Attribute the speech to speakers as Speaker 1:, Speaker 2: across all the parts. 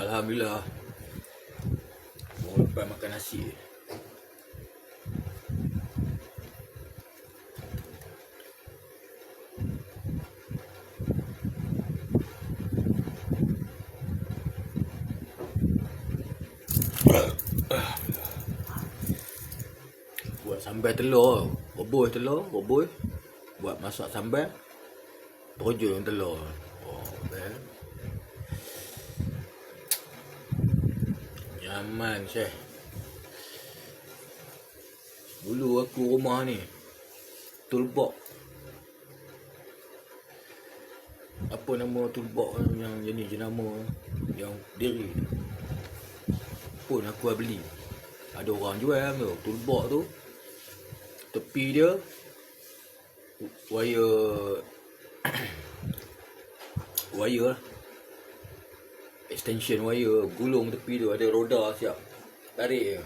Speaker 1: Alhamdulillah. Mau lepas makan nasi. Buat sambal telur. Rebus telur, rebus. Buat masak sambal. Terjun telur. Oh, best. Nyaman Syekh. Dulu aku rumah ni Toolbox. Apa nama toolbox yang jenis jenama Yang diri? Pun aku dah beli. Ada orang jual tu Toolbox tu. Tepi dia Wire Wire lah extension wire gulung tepi tu ada roda siap. Tarik je.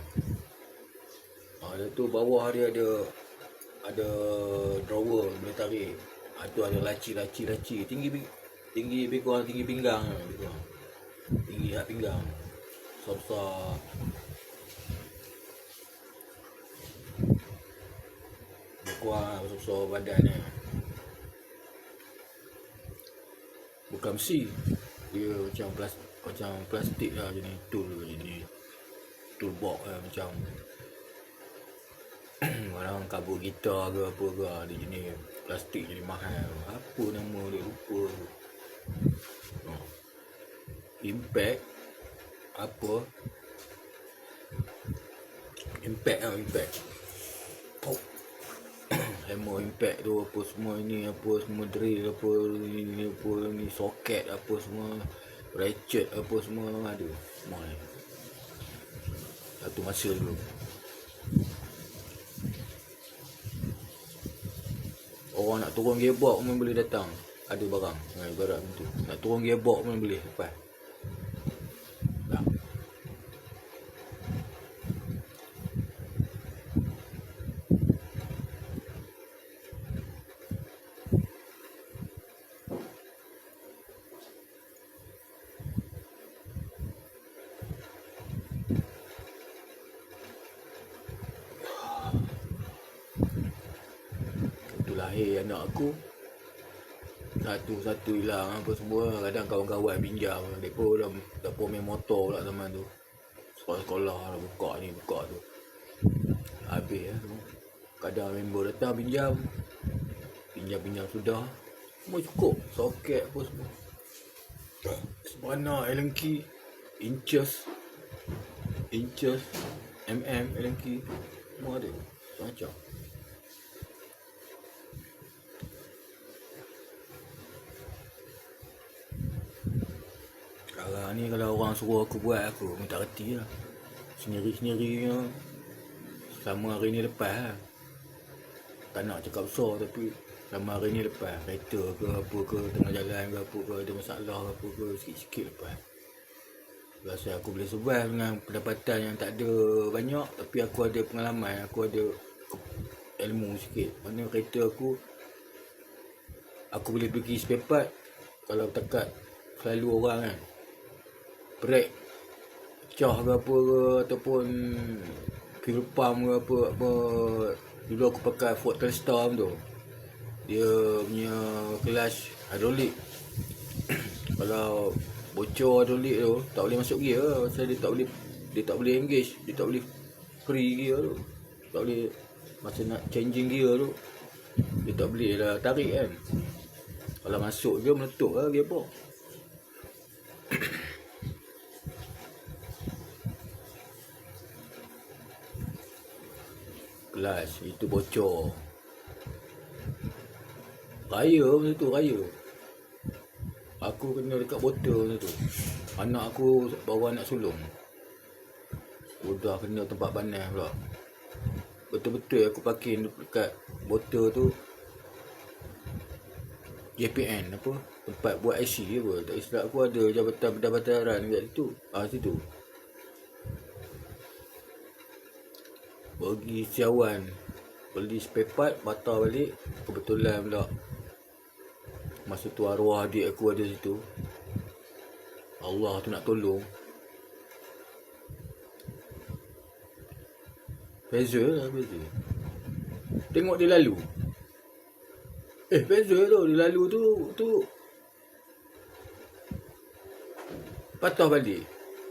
Speaker 1: Ha, dia tu bawah dia ada ada drawer boleh tarik. Ha, tu ada laci laci laci. Tinggi tinggi lebih tinggi pinggang. Tinggi hat pinggang. Besar-besar. Lebih kurang besar-besar badan ni bukan besi. Dia macam plastik macam plastik lah jenis tool jenis toolbox lah macam. Orang kabur gitar ke apa ke ada jenis plastik jenis mahal. Apa nama dia lupa. Oh. impact apa? Impact lah impact. Hammer impact tu apa semua ini apa semua drill apa ini apa ni soket apa semua ratchet apa semua ada. Semua ni satu masa dulu. Orang nak turun gearbox pun boleh datang. Ada barang. Ha, ibarat macam tu. Nak turun gearbox pun boleh. Lepas dah Lahir anak aku. Satu-satu hilang apa semua. Kadang kawan-kawan pinjam Mereka dah, pun main motor pula zaman tu. Sekolah-sekolah dah buka ni buka tu. Habis lah semua. Kadang member datang pinjam. Pinjam-pinjam sudah. Semua cukup. Soket apa semua. Sebenarnya Allen key Inches Inches MM Allen key. Semua ada. Macam Sekarang ni kalau orang suruh aku buat aku minta reti lah. Sendiri-sendiri punya Selama hari ni lepas lah. Tak nak cakap besar tapi Selama hari ni lepas. Kereta ke apa ke Tengah jalan ke apa ke Ada masalah ke apa ke Sikit-sikit lepas. Rasa aku boleh survive dengan pendapatan yang tak ada banyak Tapi aku ada pengalaman Aku ada ilmu sikit. Mana kereta aku Aku boleh pergi spare part Kalau takat selalu orang kan Brake Pecah ke apa ke Ataupun pump ke apa, apa Dulu aku pakai Ford Telstar tu. Dia punya clutch hydraulic. Kalau bocor hydraulic tu Tak boleh masuk gear lah. Pasal dia tak boleh Dia tak boleh engage Dia tak boleh free gear tu. Tak boleh Masa nak changing gear tu Dia tak boleh lah tarik kan. Kalau masuk je meletup lah gearbox Kelas itu bocor. Raya masa tu raya. Aku kena dekat botol masa tu. Anak aku bawa anak sulung. Udah kena tempat panas pula. Betul-betul aku parking dekat botol tu. JPN apa? Tempat buat IC ke apa. Tak silap aku ada jabatan pendapataran kat situ. Ah situ Pergi siawan Beli spare part Patah balik Kebetulan pula. Masa tu arwah adik aku ada situ. Allah tu nak tolong. Beza lah beza. Tengok dia lalu. Eh beza tu dia lalu tu tu. Patah balik.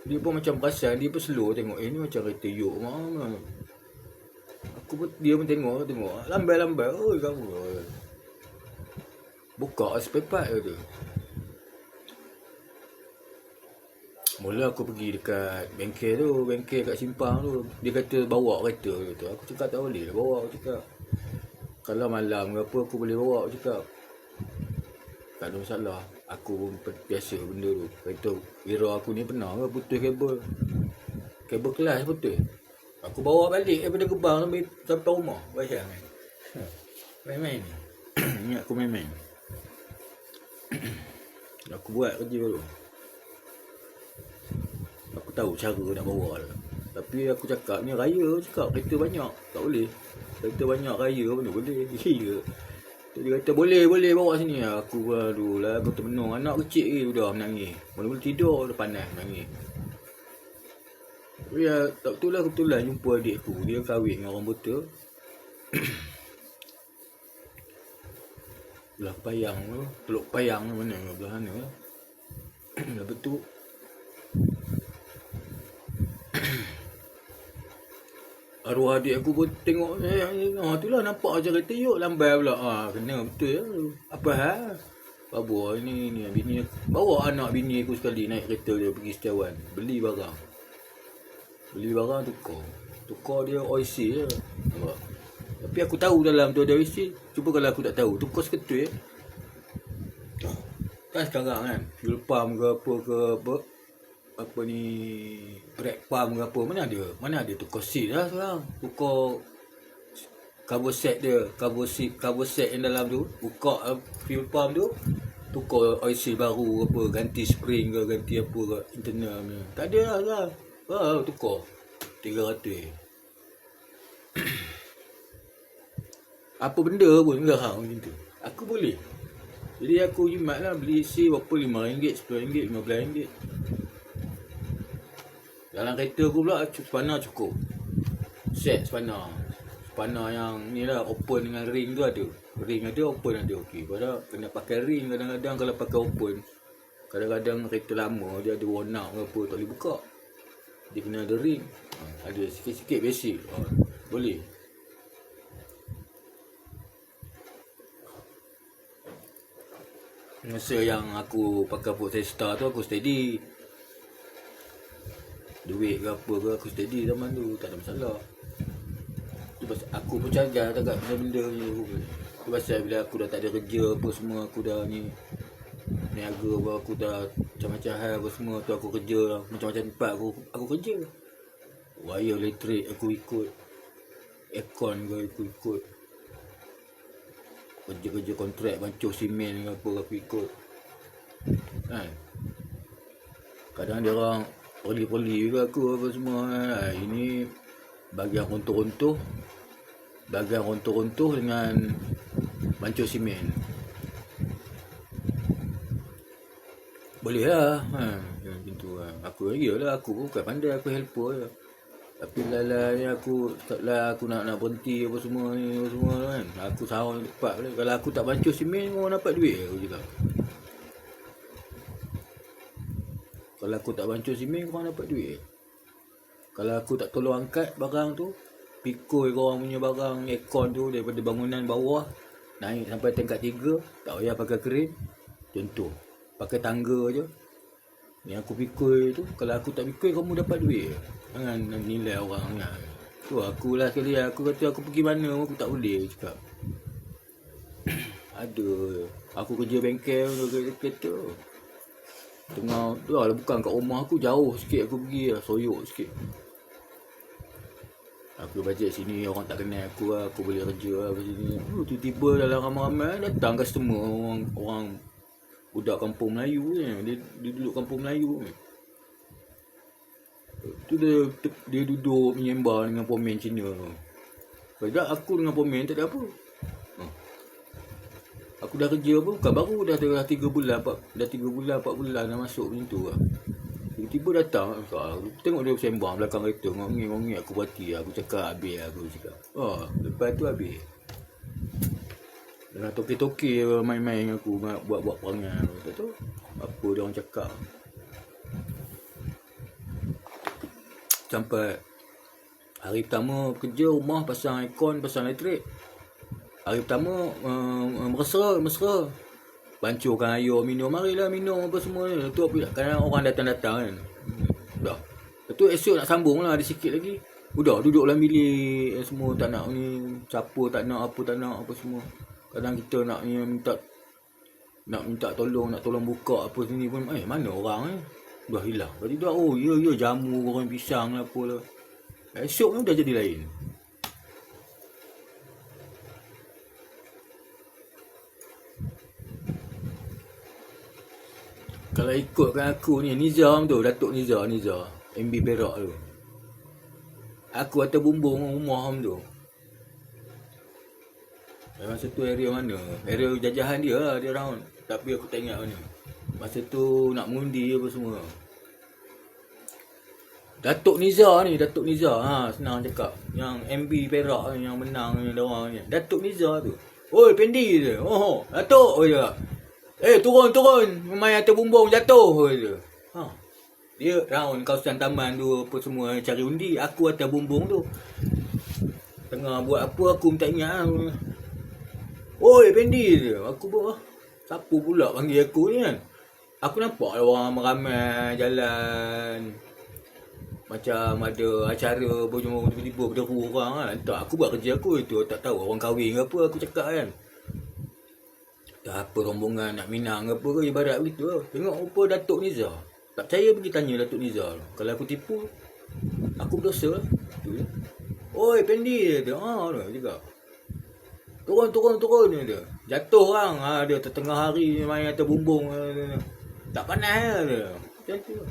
Speaker 1: Dia pun macam perasan Dia pun slow tengok. Eh ni macam kereta yuk mana. Aku Dia pun tengok Tengok Lambai-lambai Oh kamu Buka spare part tu Mula aku pergi dekat bengkel tu, bengkel kat simpang tu. Dia kata bawa kereta tu. Aku cakap tak boleh lah bawa, aku cakap. Kalau malam ke apa aku boleh bawa, aku cakap. Tak ada masalah. Aku pun biasa benda tu. Kereta Wira aku ni pernah ke putus kabel. Kabel kelas putus. Aku bawa balik daripada gebang sampai, sampai rumah. Bayang kan. Main-main ni. Ingat aku main-main. aku buat kerja tu tahu cara nak bawa lah. Tapi aku cakap ni raya cakap kereta banyak. Tak boleh. Kereta banyak raya mana boleh. Ya. Dia kata boleh boleh bawa sini. Aku baru lah aku termenung. Anak kecil ni sudah menangis. Boleh tidur dah panas menangis. Ya, tak betul lah kebetulan jumpa adik aku. Dia kahwin dengan orang betul. belah payang tu. Teluk payang mana belah mana. Lepas tu arwah adik aku pun tengok eh, ah tu lah nampak aja kereta yuk lambai pula ah kena betul ya apa ha Babu ini ni bini bawa anak bini aku sekali naik kereta dia pergi setiawan beli barang beli barang tukar. Tukar dia OIC je. Nampak? Tapi aku tahu dalam tu ada OIC cuba kalau aku tak tahu tukar seketul ya kan sekarang kan fuel pump ke apa ke apa apa ni brake pump ke apa mana ada? Mana ada tukar seal lah sekarang. Tukar cover set dia cover set cover set yang dalam tu. Buka uh, fuel pump tu tukar oil seal baru apa ganti spring ke ganti apa ke internal ni tak ada lah lah ah, tukar 300 apa benda pun sekarang macam tu aku boleh jadi aku jimat lah beli seal berapa RM5, RM10, RM15 dalam kereta aku pula spana cukup. Set spana. Spana yang ni lah open dengan ring tu ada. Ring ada open ada okey. Pada kena pakai ring kadang-kadang kalau pakai open. Kadang-kadang kereta lama dia ada warna ke apa tak boleh buka. Dia kena ada ring. Ada sikit-sikit basic. Ha, boleh. Masa yang aku pakai Fortesta tu aku steady duit ke apa ke aku steady zaman tu tak ada masalah tu pasal aku pun cagar tak benda-benda ni tu pasal bila aku dah tak ada kerja apa semua aku dah ni niaga apa aku dah macam-macam hal apa semua tu aku kerja lah. Macam-macam tempat aku aku kerja wire elektrik aku ikut aircon ke aku ikut kerja-kerja kontrak bancuh simen ke apa aku ikut. Kan? Kadang dia orang poli-poli juga aku apa semua ha, ini bagian runtuh-runtuh bagian runtuh-runtuh dengan bancuh simen boleh lah. Ha, macam tu lah. aku lagi lah. Aku bukan pandai aku helper lah tapi lah ni aku taklah aku nak nak berhenti apa semua ni apa semua kan. Aku sahur cepat kalau aku tak bancuh simen orang dapat duit aku cakap. Kalau aku tak bancuh simen korang dapat duit. Kalau aku tak tolong angkat barang tu Pikul korang punya barang aircon tu daripada bangunan bawah Naik sampai tingkat tiga Tak payah pakai keren Contoh Pakai tangga je. Ni aku pikul tu Kalau aku tak pikul kamu dapat duit. Jangan nilai orang ni Tu aku lah sekali. Aku kata aku pergi mana Aku tak boleh cakap. Ada. Aku kerja bengkel kereta Tengah tu lah bukan kat rumah aku jauh sikit aku pergi lah soyok sikit. Aku baca sini orang tak kenal aku lah, aku boleh kerja lah sini. Uh, tiba-tiba dalam ramai-ramai datang customer orang orang budak kampung Melayu ni. Dia, dia duduk kampung Melayu ni. Tu dia, dia duduk menyembah dengan pomen Cina tu. Sebab aku dengan pomen tak ada apa. Aku dah kerja apa bukan baru dah dah 3 bulan 4 dah 3 bulan 4 bulan dah masuk macam tu lah. 3 Tiba-tiba datang kau Tengok dia sembang belakang kereta Ngongeng-ngongeng aku berhati Aku cakap habis aku cakap Oh lepas tu habis Dah toki-toki main-main dengan aku Buat-buat perangai. Tak tahu Apa dia orang cakap? Sampai Hari pertama kerja rumah pasang aircon pasang elektrik. Hari pertama uh, mesra mesra. Bancurkan air minum. Marilah minum apa semua ni. Tu apa Kadang orang datang-datang kan. Dah. Lepas tu esok nak sambung lah Ada sikit lagi. Udah duduk dalam bilik Semua tak nak ni. Siapa tak nak apa tak nak apa semua Kadang kita nak minta Nak minta tolong Nak tolong buka apa sini pun Eh mana orang eh? Dah hilang. Tu dah oh ya ya jamu Goreng pisang lah apa lah. Esok ni dah jadi lain. Kalau ikutkan aku ni Nizam tu Datuk Nizam Nizam MB Perak tu. Aku atas bumbung rumah tu Masa tu area mana Area jajahan dia lah Dia round Tapi aku tak ingat mana Masa tu nak mengundi apa semua Datuk Nizar ni Datuk Nizar ha, Senang cakap Yang MB Perak Yang menang ni Diorang ni Datuk Nizar tu Oi Pendi je Oh Datuk oh, je Eh turun turun Main atas bumbung jatuh je. Ha. Dia round kawasan taman tu apa semua cari undi. Aku atas bumbung tu. Tengah buat apa aku tak ingat lah. Oi Pendi. Aku buat Siapa pula panggil aku ni kan? Aku nampak orang ramai jalan. Macam ada acara berjumpa tiba-tiba berderu orang kan. Tak aku buat kerja aku itu tak tahu orang kahwin ke apa aku cakap kan. Dah apa rombongan nak minang apa ke ibarat begitu lah. Tengok apa Datuk Nizar. Tak percaya pergi tanya Datuk Nizar. Kalau aku tipu, aku berdosa lah. Oi Pendi dia. Ha dia. Turun turun turun dia. Jatuh orang. Ha dia tertengah hari main atas bumbung. Tak panas lah dia. Macam tu.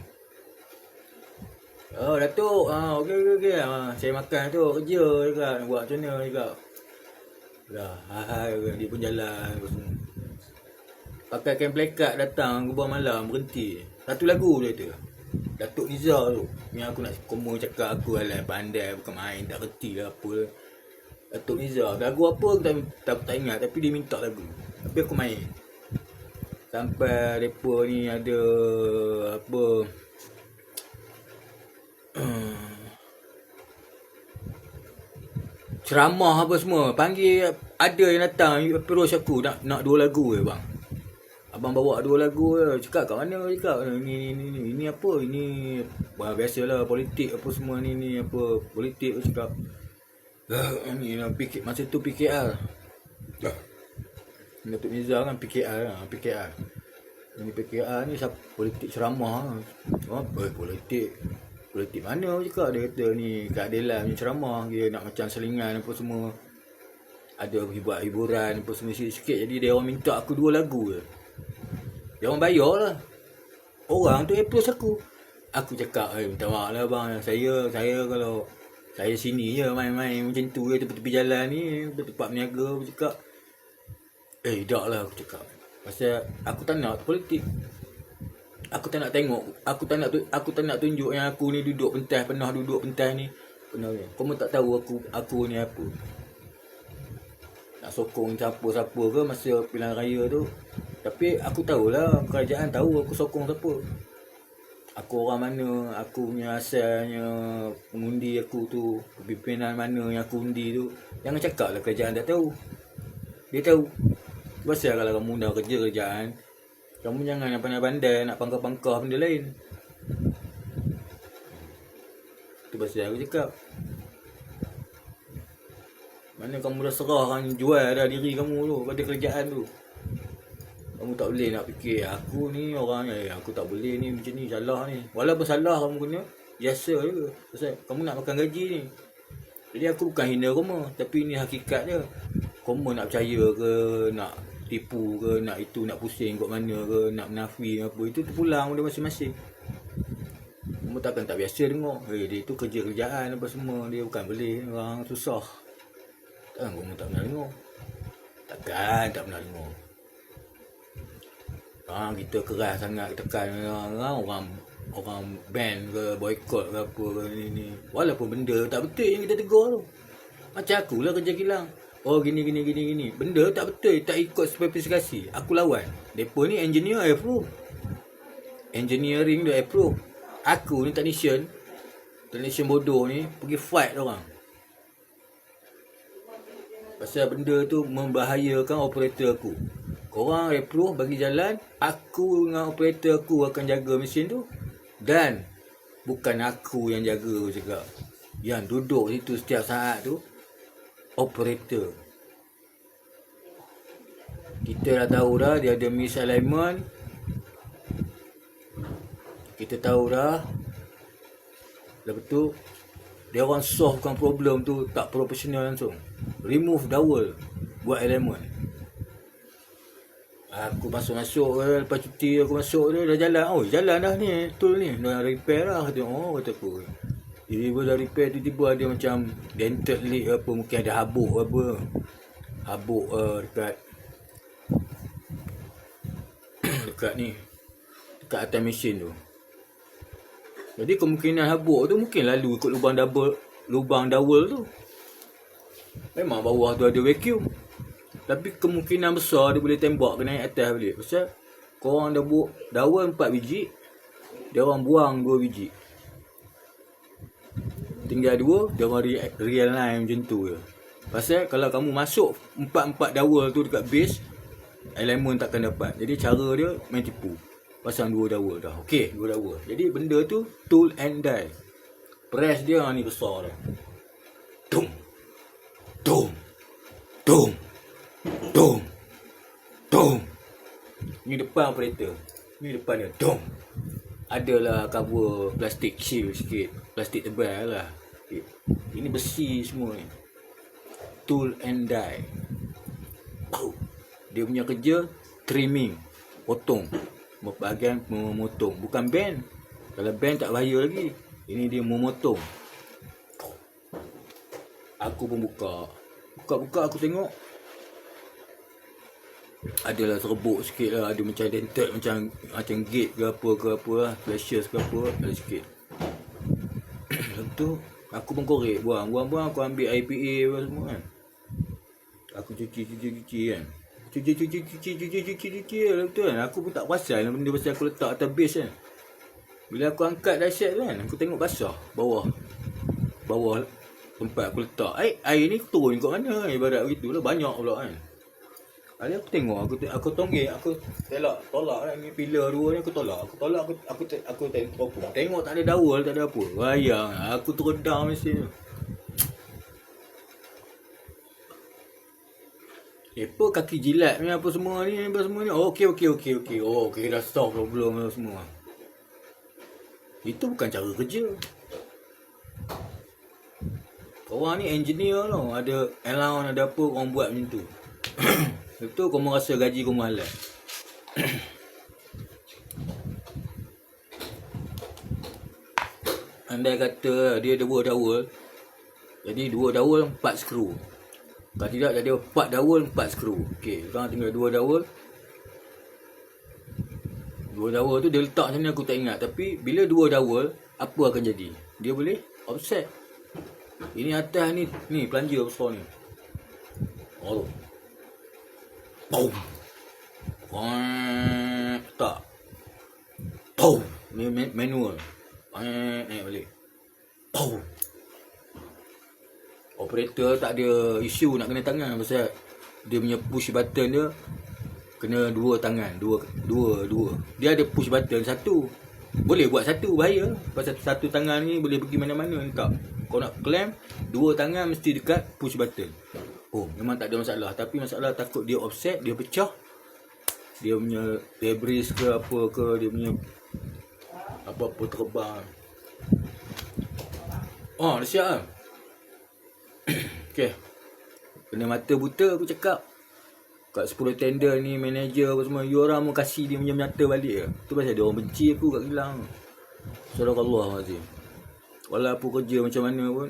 Speaker 1: Oh Datuk. Ha okey okey okey. Ha, saya makan tu kerja juga nak buat macam mana juga. Dah, hai, dia pun jalan pakai kain plekat datang gebar malam berhenti. Satu lagu dia tu. Datuk Nizar tu. Yang aku nak komo cakap aku lah pandai bukan main tak reti lah apa. Datuk Nizar. Lagu apa aku tak, tak, tak ingat tapi dia minta lagu. Tapi aku main. Sampai depa ni ada apa ceramah apa semua panggil ada yang datang approach aku nak nak dua lagu je bang Abang bawa dua lagu je. Cakap kat mana cakap. Ni ni ni ni. Ini apa? Ini biasalah politik apa semua ni ni apa politik cakap. Uh, ni lah PK, masa tu PKR. Dah. Datuk Nizar kan PKR lah. PKR. Ini PKR ni politik ceramah. Apa politik? Politik mana cakap dia kata ni keadilan ni ceramah. Dia nak macam selingan apa semua. Ada buat hiburan apa semua sikit-sikit. Jadi dia orang minta aku dua lagu je. Dia orang bayar lah. Orang tu approach aku. Aku cakap, eh, minta maaf lah bang. Saya, saya kalau saya sini je main-main macam tu je tepi-tepi jalan ni. Tempat meniaga aku cakap. Eh, tak lah aku cakap. Pasal aku tak nak politik. Aku tak nak tengok. Aku tak nak aku tak nak tunjuk yang aku ni duduk pentas, pernah duduk pentas ni. Pernah ni. Kau tak tahu aku aku ni apa. Nak sokong siapa-siapa ke masa pilihan raya tu. Tapi aku tahulah kerajaan tahu aku sokong siapa. Aku orang mana, aku punya asalnya pengundi aku tu, pimpinan mana yang aku undi tu. Jangan cakap lah kerajaan tak tahu. Dia tahu. Pasal kalau kamu dah kerja kerajaan, kamu jangan nak pandai-pandai nak pangkah-pangkah benda lain. Itu pasal aku cakap. Mana kamu dah serah kan jual dah diri kamu tu pada kerajaan tu. Kamu tak boleh nak fikir aku ni orang ni aku tak boleh ni macam ni salah ni. Walaupun salah kamu kena biasa je. Pasal kamu nak makan gaji ni. Jadi aku bukan hina kamu tapi ni hakikat dia. Kamu nak percaya ke nak tipu ke nak itu nak pusing kat mana ke nak menafi apa itu tu pulang dia masing-masing. Kamu takkan tak biasa tengok. Eh dia tu kerja kerjaan apa semua dia bukan boleh orang susah. Takkan kamu tak pernah tengok. Takkan tak pernah tengok. Ha, kita keras sangat tekan orang, orang orang ban ke boycott ke apa ke ni ni. Walaupun benda tak betul yang kita tegur tu. Macam aku lah kerja kilang. Oh gini gini gini gini. Benda tak betul, tak ikut spesifikasi. Aku lawan. Depa ni engineer approve. Engineering dia approve. Aku ni technician. Technician bodoh ni pergi fight orang. Pasal benda tu membahayakan operator aku. Korang approve bagi jalan, aku dengan operator aku akan jaga mesin tu. Dan bukan aku yang jaga juga. Yang duduk situ setiap saat tu operator. Kita dah tahu dah dia ada misalignment. Kita tahu dah. Lepas tu dia orang solvekan problem tu tak profesional langsung. Remove dowel buat elemen. Aku masuk-masuk ke lepas cuti aku masuk dia dah jalan. Oh, jalan dah ni. Tool ni. Dah repair lah. Kata, oh, kata aku. Tiba-tiba dah repair tiba-tiba ada macam dented leak apa. Mungkin ada habuk apa. Habuk uh, dekat dekat ni. Dekat atas mesin tu. Jadi kemungkinan habuk tu mungkin lalu ikut lubang double lubang dowel tu. Memang bawah tu ada vacuum. Tapi kemungkinan besar dia boleh tembak ke naik atas balik. Pasal korang dah buat daun 4 biji. Dia orang buang 2 biji. Tinggal 2, dia orang re- real line macam tu je. Pasal kalau kamu masuk 4-4 dawal tu dekat base, elemen takkan dapat. Jadi cara dia main tipu. Pasang 2 dawal dah. Okey, 2 dawal. Jadi benda tu tool and die. Press dia ni besar dah. Tum. Tum. Tum. Dong. Dong. Ni depan operator. Ni depan dia. Dong. Adalah cover plastik shield sikit. Plastik tebal lah. Eh, Ini besi semua ni. Tool and die. Dia punya kerja trimming. Potong. Bahagian memotong. Bukan bend. Kalau bend tak bahaya lagi. Ini dia memotong. Aku pun buka. Buka-buka aku tengok adalah serbuk sikit lah. Ada macam dented macam macam gate ke apa ke apa lah. Flashes ke apa ada sikit. Lepas tu aku pun korek buang. Buang buang aku ambil IPA apa semua kan. Aku cuci cuci cuci kan. Cuci cuci cuci cuci cuci cuci lepas tu kan? Aku pun tak perasan benda pasal aku letak atas base kan. Bila aku angkat dahsyat tu kan aku tengok basah bawah. Bawah tempat aku letak. Air, air ni turun kat mana? Ibarat begitu lah banyak pula kan Kali aku tengok aku te- aku tonggek aku tolak tolak lah. Ni pillar dua ni aku tolak. Aku tolak aku aku te- aku tengok aku tengok tak ada dawal tak ada apa. Bayang aku teredam mesin tu apa kaki jilat ni apa semua ni apa semua ni? Oh, okey okey okey okey. Oh okey dah solve problem semua. Itu bukan cara kerja. Korang ni engineer tau. Ada allowance ada apa Korang buat macam tu Lepas tu korang rasa gaji korang halal Andai kata dia dua dawal Jadi dua dawal empat skru. Kalau tidak jadi empat dawal empat skru. Okey, sekarang tinggal dua dawal Dua dawal tu dia letak macam ni aku tak ingat. Tapi bila dua dawal Apa akan jadi? Dia boleh offset. Ini atas ni Ni pelanja besar ni? Oh Boom Wah, Tak. Pow. Ni ma- manual. Wah, naik balik. Pow. Operator tak ada isu nak kena tangan Pasal Dia punya push button dia Kena dua tangan Dua Dua Dua. Dia ada push button satu. Boleh buat satu Bahaya. Pasal satu tangan ni Boleh pergi mana-mana. Tak. Kau nak clamp Dua tangan mesti dekat push button Oh memang tak ada masalah. Tapi masalah takut dia offset Dia pecah. Dia punya debris ke apa ke Dia punya Apa-apa terbang. Oh dah siap lah Okay Kena mata buta aku cakap. Kat 10 tender ni manager apa semua You orang mau kasih dia punya nyata balik ke Tu pasal dia orang benci aku kat Gilang Saudara Allah Azim. Walaupun kerja macam mana pun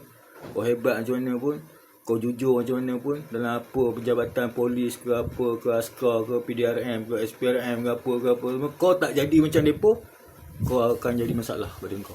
Speaker 1: Kau hebat macam mana pun Kau jujur macam mana pun Dalam apa penjabatan polis ke apa ke askar ke PDRM ke SPRM ke apa ke apa semua Kau tak jadi macam depo kau akan jadi masalah pada kau